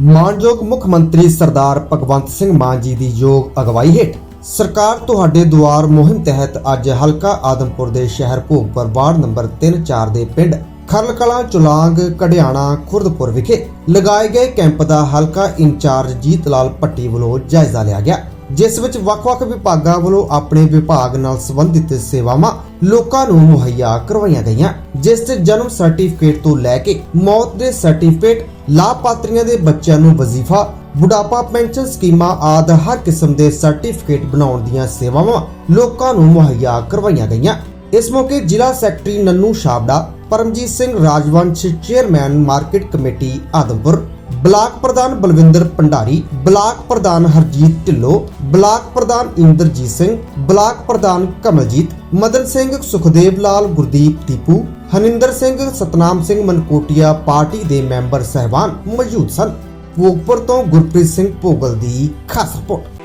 ਮਾਨਯੋਗ ਮੁੱਖ ਮੰਤਰੀ ਸਰਦਾਰ ਭਗਵੰਤ ਸਿੰਘ ਮਾਨ ਜੀ ਦੀ ਯੋਗ ਅਗਵਾਈ ਹੇਠ ਸਰਕਾਰ ਤੁਹਾਡੇ ਦੁਆਰ ਮੁਹਿੰਮ ਤਹਿਤ ਅੱਜ ਹਲਕਾ ਆਦਮਪੁਰ ਦੇ ਸ਼ਹਿਰ ਭੋਗਪੁਰ ਵਾਰਡ ਨੰਬਰ 3-4 ਦੇ ਪਿੰਡ ਖਰਲਕਲਾਂ ਚੁਲਾਂਗ ਕੜਿਆਣਾ ਖੁਰਦਪੁਰ ਵਿਖੇ ਲਗਾਏ ਗਏ ਕੈਂਪ ਦਾ ਹਲਕਾ ਇੰਚਾਰਜ ਜੀਤ ਲਾਲ ਪੱਟੀ ਵੱਲੋਂ ਜਾਇਜ਼ਾ ਲਿਆ ਗਿਆ, ਜਿਸ ਵਿੱਚ ਵੱਖ-ਵੱਖ ਵਿਭਾਗਾਂ ਵੱਲੋਂ ਆਪਣੇ ਵਿਭਾਗ ਨਾਲ ਸੰਬੰਧਿਤ ਸੇਵਾਵਾਂ ਲੋਕਾਂ ਨੂੰ ਮੁਹੱਈਆ ਕਰਵਾਈਆਂ ਗਈਆਂ। ਜਿਸ ਤੇ ਜਨਮ ਸਰਟੀਫਿਕੇਟ ਤੋਂ ਲੈ ਕੇ ਮੌਤ ਦੇ ਸਰਟੀਫਿਕੇਟ ਲਾਭਪਾਤਰੀਆਂ ਦੇ ਬੱਚਿਆਂ ਨੂੰ ਵਜ਼ੀਫਾ, ਬੁਢਾਪਾ ਪੈਨਸ਼ਨ ਸਕੀਮਾਂ ਆਦਿ ਹਰ ਕਿਸਮ ਦੇ ਸਰਟੀਫਿਕੇਟ ਬਣਾਉਣ ਦੀਆਂ ਸੇਵਾਵਾਂ ਲੋਕਾਂ ਨੂੰ ਮੁਹੱਈਆ ਕਰਵਾਈਆਂ ਗਈਆਂ। ਇਸ ਮੌਕੇ ਜ਼ਿਲ੍ਹਾ secretary Nannu Shabra, Paramjit Singh Rajvansh chairman market committee Adampur. Block ਪ੍ਰਧਾਨ ਬਲਵਿੰਦਰ ਭੰਡਾਰੀ, ਬਲਾਕ ਪ੍ਰਧਾਨ ਹਰਜੀਤ ਢਿੱਲੋਂ, ਬਲਾਕ ਪ੍ਰਧਾਨ ਇੰਦਰਜੀਤ ਸਿੰਘ, ਬਲਾਕ ਪ੍ਰਧਾਨ ਕਮਲਜੀਤ, ਮਦਨ ਸਿੰਘ ਸੁਖਦੇਵ ਲਾਲ, ਗੁਰਦੀਪ ਦੀਪੂ ਹਨਿੰਦਰ ਸਿੰਘ, ਸਤਨਾਮ ਸਿੰਘ ਮਨਕੋਟੀਆ ਪਾਰਟੀ ਦੇ ਮੈਂਬਰ ਸਹਿਬਾਨ ਮੌਜੂਦ ਸਨ। ਭੋਗਪੁਰ ਤੋਂ ਗੁਰਪ੍ਰੀਤ ਸਿੰਘ ਭੋਗਲ ਦੀ ਖਾਸ ਰਿਪੋਰਟ।